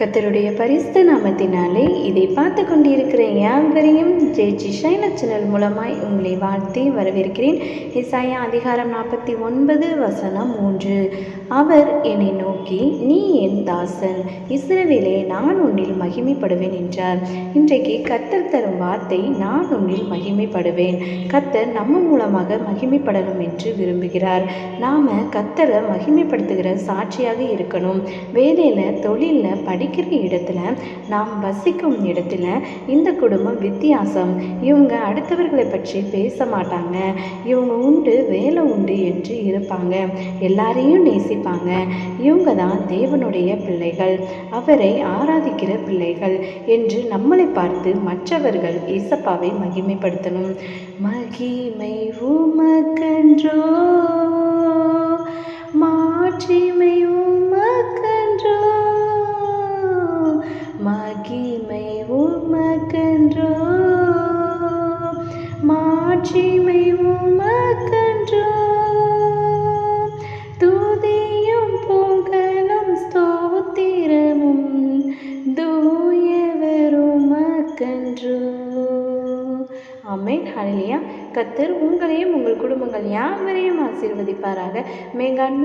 கத்தருடைய பரிசுத்த நாமத்தினாலே இதை பார்த்து கொண்டிருக்கிற யாவரையும் ஜி சைன சேனல் மூலமாய் உங்களை வாழ்த்தி வரவேற்கிறேன். இசாயா அதிகாரம் நாற்பத்தி ஒன்பது வசனம் மூன்று. அவர் என்னை நோக்கி நீ என் தாசன் இஸ்ரவேலே நான் உன்னில் மகிமைப்படுவேன் என்றார். இன்றைக்கு கத்தர் தரும் வார்த்தை நான் உன்னில் மகிமைப்படுவேன். கத்தர் நம்ம மூலமாக மகிமைப்படணும் என்று விரும்புகிறார். நாம் கத்தரை மகிமைப்படுத்துகிற சாட்சியாக இருக்கணும். வேலையில் தொழிலில் படி படிக்கிற இடத்துல நாம் வசிக்கும் இடத்துல இந்த குடும்பம் வித்தியாசம். இவங்க அடுத்தவர்களை பற்றி பேச மாட்டாங்க. இவங்க உண்டு வேலை உண்டு என்று இருப்பாங்க. எல்லாரையும் நேசிப்பாங்க. இவங்க தான் தேவனுடைய பிள்ளைகள். அவரை ஆராதிக்கிற பிள்ளைகள் என்று நம்மளை பார்த்து மற்றவர்கள் ஏசப்பாவை மகிமைப்படுத்தணும். மகிமை உமக்கன்றோ தூயவருமக்கன்றோ அமேன் ஹalleluya. கத்தர் உங்களையும் உங்கள் குடும்பங்கள் யாவரையும் ஆசீர்வதிப்பாராக. May God